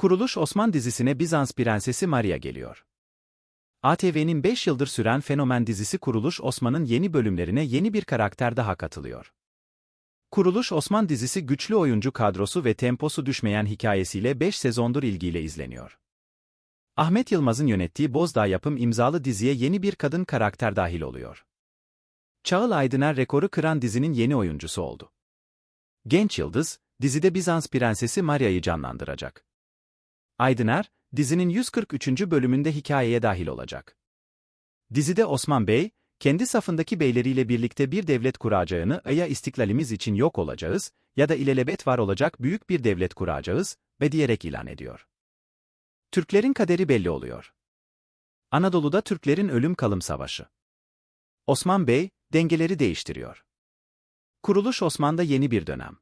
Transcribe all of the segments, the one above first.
Kuruluş Osman dizisine Bizans Prensesi Maria geliyor. ATV'nin 5 yıldır süren fenomen dizisi Kuruluş Osman'ın yeni bölümlerine yeni bir karakter daha katılıyor. Kuruluş Osman dizisi güçlü oyuncu kadrosu ve temposu düşmeyen hikayesiyle 5 sezondur ilgiyle izleniyor. Ahmet Yılmaz'ın yönettiği Bozdağ yapım imzalı diziye yeni bir kadın karakter dahil oluyor. Çağıl Aydıner rekoru kıran dizinin yeni oyuncusu oldu. Genç yıldız, dizide Bizans prensesi Maria'yı canlandıracak. Aydıner, dizinin 143. bölümünde hikayeye dahil olacak. Dizide Osman Bey, kendi safındaki beyleriyle birlikte bir devlet kuracağını ya istiklalimiz için yok olacağız ya da ilelebet var olacak büyük bir devlet kuracağız ve diyerek ilan ediyor. Türklerin kaderi belli oluyor. Anadolu'da Türklerin ölüm kalım savaşı. Osman Bey, dengeleri değiştiriyor. Kuruluş Osman'da yeni bir dönem.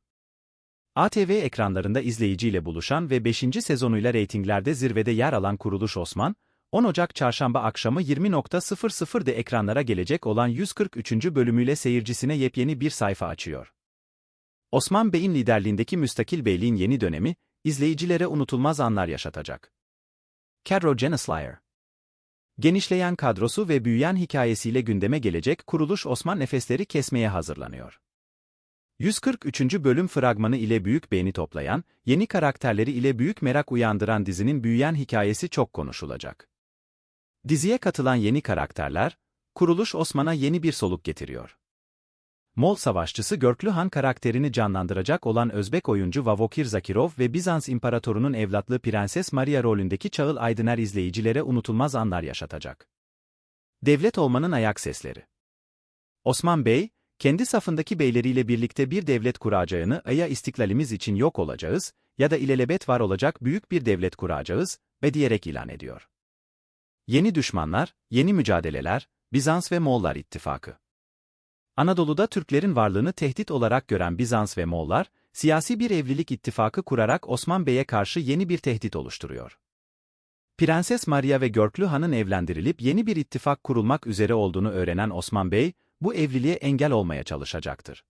ATV ekranlarında izleyiciyle buluşan ve 5. sezonuyla reytinglerde zirvede yer alan Kuruluş Osman, 10 Ocak çarşamba akşamı 20.00'de ekranlara gelecek olan 143. bölümüyle seyircisine yepyeni bir sayfa açıyor. Osman Bey'in liderliğindeki müstakil beyliğin yeni dönemi, izleyicilere unutulmaz anlar yaşatacak. Cadro Geneslayer Genişleyen kadrosu ve büyüyen hikayesiyle gündeme gelecek kuruluş Osman nefesleri kesmeye hazırlanıyor. 143. bölüm fragmanı ile büyük beğeni toplayan, yeni karakterleri ile büyük merak uyandıran dizinin büyüyen hikayesi çok konuşulacak. Diziye katılan yeni karakterler, Kuruluş Osman'a yeni bir soluk getiriyor. Mol savaşçısı Görklü Han karakterini canlandıracak olan Özbek oyuncu Vavokir Zakirov ve Bizans İmparatorunun evlatlığı Prenses Maria rolündeki Çağıl Aydıner izleyicilere unutulmaz anlar yaşatacak. Devlet olmanın ayak sesleri. Osman Bey, kendi safındaki beyleriyle birlikte bir devlet kuracağını ya istiklalimiz için yok olacağız ya da ilelebet var olacak büyük bir devlet kuracağız ve diyerek ilan ediyor. Yeni düşmanlar, yeni mücadeleler, Bizans ve Moğollar ittifakı. Anadolu'da Türklerin varlığını tehdit olarak gören Bizans ve Moğollar, siyasi bir evlilik ittifakı kurarak Osman Bey'e karşı yeni bir tehdit oluşturuyor. Prenses Maria ve Görklü Han'ın evlendirilip yeni bir ittifak kurulmak üzere olduğunu öğrenen Osman Bey, bu evliliğe engel olmaya çalışacaktır.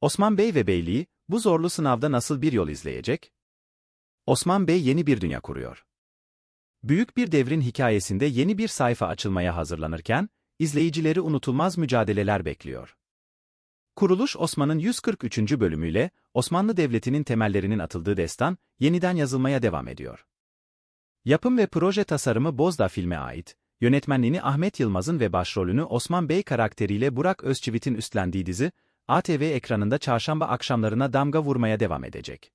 Osman Bey ve Beyliği, bu zorlu sınavda nasıl bir yol izleyecek? Osman Bey yeni bir dünya kuruyor. Büyük bir devrin hikayesinde yeni bir sayfa açılmaya hazırlanırken, izleyicileri unutulmaz mücadeleler bekliyor. Kuruluş Osman'ın 143. bölümüyle Osmanlı Devleti'nin temellerinin atıldığı destan yeniden yazılmaya devam ediyor. Yapım ve proje tasarımı Bozda filme ait, yönetmenliğini Ahmet Yılmaz'ın ve başrolünü Osman Bey karakteriyle Burak Özçivit'in üstlendiği dizi, ATV ekranında çarşamba akşamlarına damga vurmaya devam edecek.